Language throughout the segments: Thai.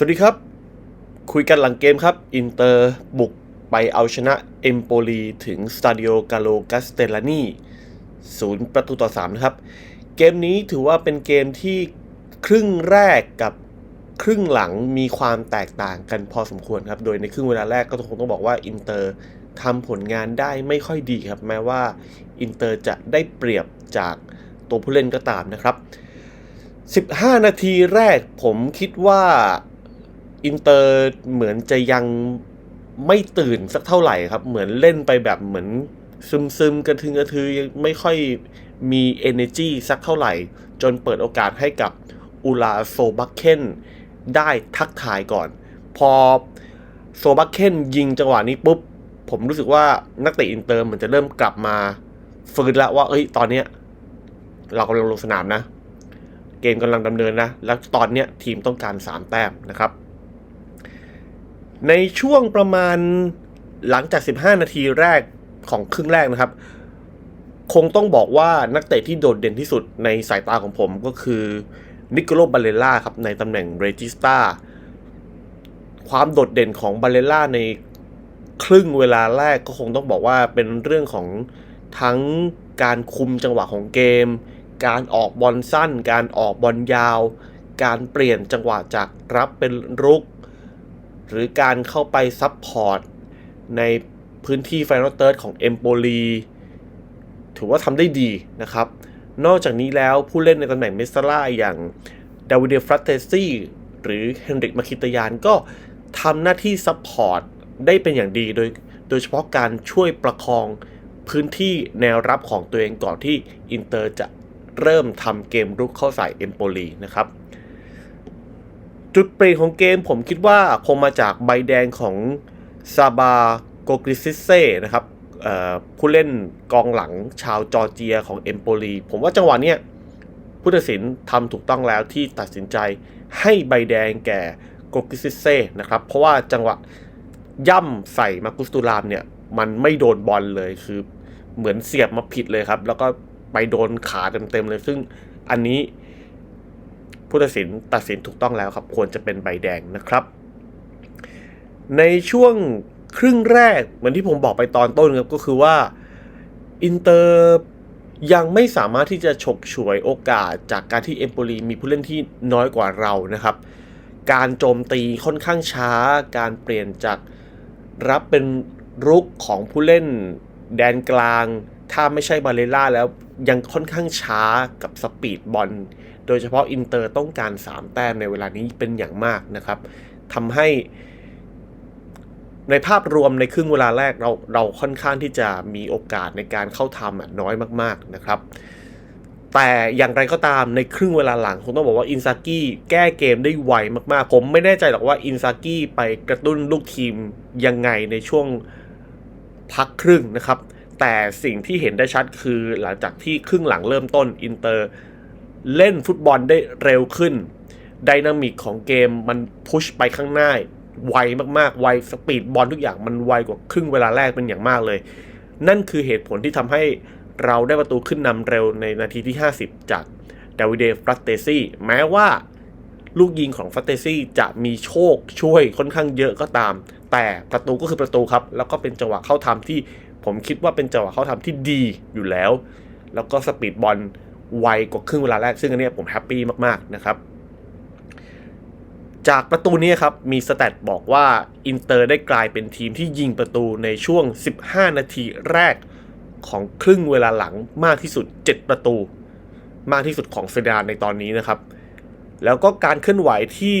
สวัสดีครับ คุยกันหลังเกมครับ อินเตอร์บุกไปเอาชนะเอมโปลีถึงสตาดิโอกาโลกัสเตลานีศูนย์ประตูต่อ3นะครับ เกมนี้ถือว่าเป็นเกมที่ครึ่งแรกกับครึ่งหลังมีความแตกต่างกันพอสมควรครับ โดยในครึ่งเวลาแรกก็คงต้องบอกว่าอินเตอร์ทำผลงานได้ไม่ค่อยดีครับ แม้ว่าอินเตอร์จะได้เปรียบจากตัวผู้เล่นก็ตามนะครับ 15 นาทีแรกผมคิดว่า อินเตอร์เหมือนจะยังไม่ตื่นสักเท่าไหร่ครับ เหมือนเล่นไปแบบเหมือนซึมซึมๆกระทึงกระทือยังไม่ค่อยมี energy สักเท่าไหร่ จนเปิดโอกาสให้กับอูลาโซบักเคนได้ทักทายก่อน พอโซบักเคนยิงจังหวะนี้ปุ๊บ ผมรู้สึกว่านักเตะอินเตอร์เหมือนจะเริ่มกลับมาฟื้นแล้วว่า เอ้ย ตอนเนี้ยเรากำลังลงสนามนะ เกมกำลังดำเนินนะ แล้วตอนเนี้ยทีมต้องการ 3 แต้มนะครับ ในช่วงประมาณหลังจาก 15 นาทีแรกของครึ่งแรกนะครับ คงต้องบอกว่านักเตะที่โดดเด่นที่สุดในสายตาของผมก็คือนิโคโลบาเลล่าครับ ในตำแหน่งเรจิสตาความโดดเด่นของบาเลล่าในครึ่งเวลาแรกก็คงต้องบอกว่าเป็นเรื่องของทั้งการคุมจังหวะของเกม การออกบอลสั้น การออกบอลยาว การเปลี่ยนจังหวะจากรับเป็นรุก หรือการเข้าไปซับพอร์ตในพื้นที่ไฟนอลเติร์ดของเอมโปลีถือว่าทำได้ดีนะครับ นอกจากนี้แล้วผู้เล่นในตำแหน่งเมสซาร่าอย่างดาวิเดฟรัตเตซี่หรือเฮนริกมาคิตยานก็ทำหน้าที่ซับพอร์ตได้เป็นอย่างดีโดยโดยเฉพาะการช่วยประคองพื้นที่แนวรับของตัวเองก่อนที่อินเตอร์จะเริ่มทำเกมรุกเข้าใส่เอมโปลีนะครับ จุดเปลี่ยนของเกมผมคิดว่าคงมาจากใบแดงของซาบาโกกริซิเซ่นะครับผู้เล่นกองหลังชาวจอร์เจียของเอมโปลีผมว่าจังหวะเนี้ยผู้ตัดสินทำถูกต้องแล้วที่ตัดสินใจให้ใบแดงแก่โกกิซิเซ่นะครับ เพราะว่าจังหวะย่ำใส่มากุสตูรามเนี่ย มันไม่โดนบอลเลยคือเหมือนเสียบมาผิดเลยครับ แล้วก็ไปโดนขาเต็มๆเลย ซึ่งอันนี้ ผู้ตัดสินตัดสินถูกต้องแล้วครับ ควรจะเป็นใบแดงนะครับ ในช่วงครึ่งแรกเหมือนที่ผมบอกไปตอนต้นครับก็คือว่าอินเตอร์ยังไม่สามารถที่จะฉกฉวยโอกาสจากการที่เอมโปลีมีผู้เล่นที่น้อยกว่าเรานะครับ การโจมตีค่อนข้างช้า การเปลี่ยนจากรับเป็นรุกของผู้เล่นแดนกลาง ถ้าไม่ใช่บาเลล่าแล้วยังค่อนข้างช้ากับสปีดบอล โดยเฉพาะอินเตอร์ต้องการ 3 แต้มในเวลานี้เป็นอย่างมากนะครับทำให้ในภาพรวมในครึ่งเวลาแรกเราเราค่อนข้างที่จะมีโอกาสในการเข้าทำน้อยมาก ๆนะครับ แต่อย่างไรก็ตามในครึ่งเวลาหลังคงต้องบอกว่าอินซากิแก้เกมได้ไวมากๆ ผมไม่แน่ใจหรอกว่าอินซากิไปกระตุ้นลูกทีมยังไงในช่วงพักครึ่งนะครับ แต่สิ่งที่เห็นได้ชัดคือหลังจากที่ครึ่งหลังเริ่มต้นอินเตอร์ เล่นฟุตบอลได้เร็วขึ้นไดนามิกของเกมมันพุชไปข้างหน้า ไวมากๆ ไวสปีดบอลทุกอย่างมันไวกว่าครึ่งเวลาแรกเป็นอย่างมากเลย นั่นคือเหตุผลที่ทำให้เราได้ประตูขึ้นนำเร็วในนาทีที่ 50 จากดาวิเดฟรัตเตซี่แม้ว่าลูกยิงของฟัตเตซี่จะมีโชคช่วยค่อนข้างเยอะก็ตาม แต่ประตูก็คือประตูครับ แล้วก็เป็นจังหวะเข้าทำที่ผมคิดว่าเป็นจังหวะเข้าทำที่ดีอยู่แล้ว แล้วก็สปีดบอล ไวกว่าครึ่งเวลาแรก ซึ่งอันนี้ผมแฮปปี้มากๆนะครับ จากประตูนี้ครับ มีสแตทบอกว่าอินเตอร์ได้กลายเป็นทีมที่ยิงประตูในช่วง 15 นาทีแรกของครึ่งเวลาหลังมากที่สุด 7 ประตู มากที่สุดของเซดานในตอนนี้นะครับ แล้วก็การเคลื่อนไหวที่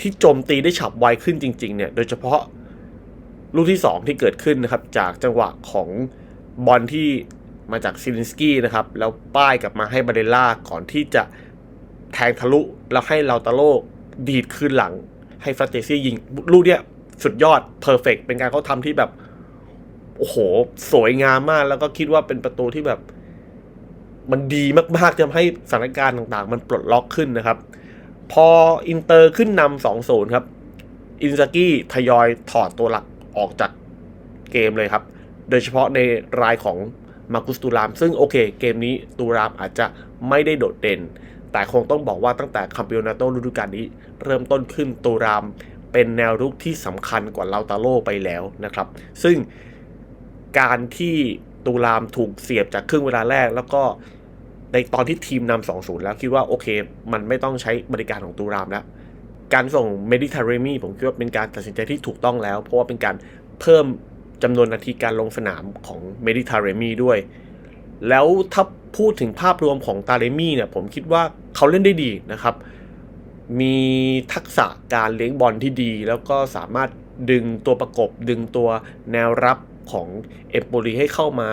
ที่โจมตีได้ฉับไวขึ้นจริงๆเนี่ย โดยเฉพาะลูกที่ 2 ที่เกิดขึ้นนะครับ จากจังหวะของบอลที่ มาจากซิลินสกี้นะครับ แล้วป้ายกลับมาให้บาเดล่าก่อนที่จะแทงทะลุ แล้วให้เราตาโลดีดคืนหลัง ให้ฟราเตซี่ยิงลูกเนี้ยสุดยอดเพอร์เฟกเป็นการเขาทำที่แบบ โอ้โห สวยงามมาก แล้วก็คิดว่าเป็นประตูที่แบบ มันดีมากๆทำให้สถานการณ์ต่างๆ มันปลดล็อกขึ้นนะครับ พออินเตอร์ขึ้นนำสองศูนครับ อินซากิทยอยถอดตัวหลักออกจากเกมเลยครับ โดยเฉพาะในรายของ มากุสตูราม ซึ่งโอเค เกมนี้ตูรามอาจจะไม่ได้โดดเด่น แต่คงต้องบอกว่าตั้งแต่คัมเปิโอนาโตฤดูกาลนี้ เริ่มต้นขึ้นตูรามเป็นแนวรุกที่สำคัญกว่าลาตาโลไปแล้วนะครับ ซึ่งการที่ตูรามถูกเสียบจากครึ่งเวลาแรกแล้วก็ในตอนที่ทีมนำ2-0แล้วคิดว่าโอเค มันไม่ต้องใช้บริการของตูรามแล้ว การส่งเมดิเตอร์เรมีผมคิดว่าเป็นการตัดสินใจที่ถูกต้องแล้ว เพราะว่าเป็นการเพิ่ม จำนวนนาทีการลงสนามของเมดิเตอร์เรมีด้วย แล้วถ้าพูดถึงภาพรวมของตาเรมี่เนี่ยผมคิดว่าเขาเล่นได้ดีนะครับ มีทักษะการเลี้ยงบอลที่ดี แล้วก็สามารถดึงตัวประกบ ดึงตัวแนวรับของเอมโปลีให้เข้ามา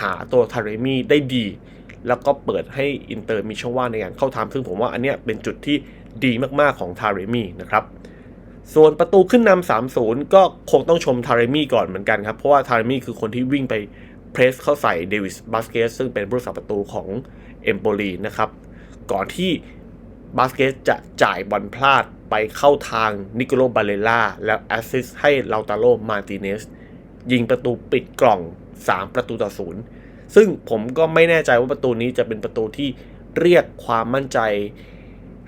หาตัวทาเรมี่ได้ดี แล้วก็เปิดให้อินเตอร์มีช่องว่างในการเข้าทำซึ่งผมว่าอันเนี้ยเป็นจุดที่ดีมากๆของทาเรมี่นะครับ ส่วนประตูขึ้นนำ3-0 ก็คงต้องชมทาเรมี่ก่อนเหมือนกันครับ เพราะว่าทาเรมี่คือคนที่วิ่งไปเพรสเข้าใส่เดวิสบาสเกสซึ่งเป็นผู้รักษาประตูของเอมโปลีนะครับ ก่อนที่บาสเกสจะจ่ายบอลพลาดไปเข้าทางนิโคลบาเลล่าแล้วแอสซิสให้ลาตาโลมาติเนสยิงประตูปิดกล่อง 3 ประตูต่อศูนย์ซึ่งผมก็ไม่แน่ใจว่าประตูนี้จะเป็นประตูที่เรียกความมั่นใจ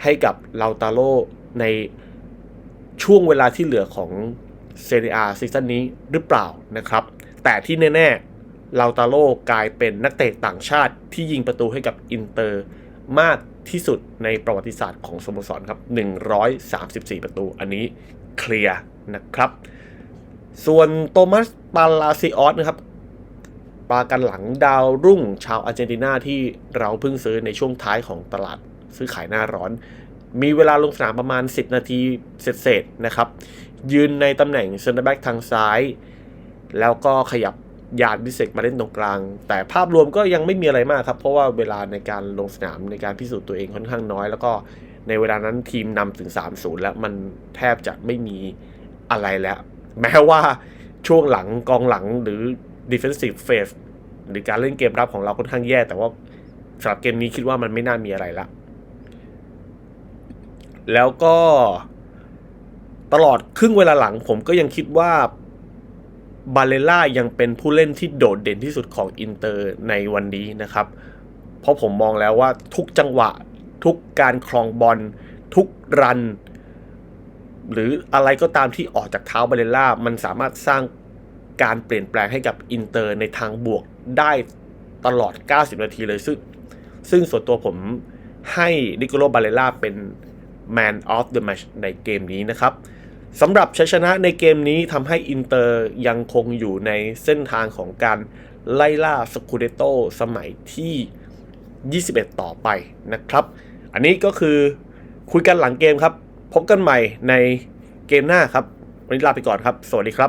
ให้กับลาตาโลใน ช่วงเวลาที่เหลือของเซเรียซีซั่นนี้หรือเปล่านะครับ แต่ที่แน่ๆลาตาโลกลายเป็นนักเตะต่างชาติที่ยิงประตูให้กับอินเตอร์มากที่สุดในประวัติศาสตร์ของสโมสรครับ 134 ประตู อันนี้เคลียร์นะครับ ส่วนโตมัสปาลาซิออสนะครับปากันหลังดาวรุ่งชาวอาร์เจนตินาที่เราเพิ่งซื้อในช่วงท้ายของตลาดซื้อขายหน้าร้อน มีเวลาลงสนามประมาณ 10 นาทีเศษๆนะครับ ยืนในตำแหน่งเซนเตอร์แบ็กทางซ้าย แล้วก็ขยับยานดิเซกมาเล่นตรงกลาง แต่ภาพรวมก็ยังไม่มีอะไรมากครับ เพราะว่าเวลาในการลงสนามในการพิสูจน์ตัวเองค่อนข้างน้อย แล้วก็ในเวลานั้นทีมนำถึง 3-0 แล้วมันแทบจะไม่มีอะไรแล้ว แม้ว่าช่วงหลังกองหลังหรือ defensive phase หรือการเล่นเกมรับของเราค่อนข้างแย่ แต่ว่าสำหรับเกมนี้คิดว่ามันไม่น่ามีอะไรละ แล้วก็ตลอดครึ่งเวลาหลังผมก็ยังคิดว่าบาเลล่ายังเป็นผู้เล่นที่โดดเด่นที่สุดของอินเตอร์ในวันนี้นะครับ เพราะผมมองแล้วว่าทุกจังหวะ ทุกการครองบอลทุกรัน หรืออะไรก็ตามที่ออกจากเท้าบาเลล่ามันสามารถสร้างการเปลี่ยนแปลงให้กับอินเตอร์ในทางบวกได้ตลอด 90 นาทีเลยซึ่งซึ่งส่วนตัวผมให้นิโคโลบาเลล่าเป็น Man of the Match ในเกมนี้นะครับสำหรับชัยชนะในเกมนี้ทำให้อินเตอร์ยังคงอยู่ในเส้นทางของการไล่ล่าสกูเดโตสมัยที่ 21 ต่อไปนะครับ อันนี้ก็คือคุยกันหลังเกมครับ พบกันใหม่ในเกมหน้าครับ วันนี้ลาไปก่อนครับ สวัสดีครับ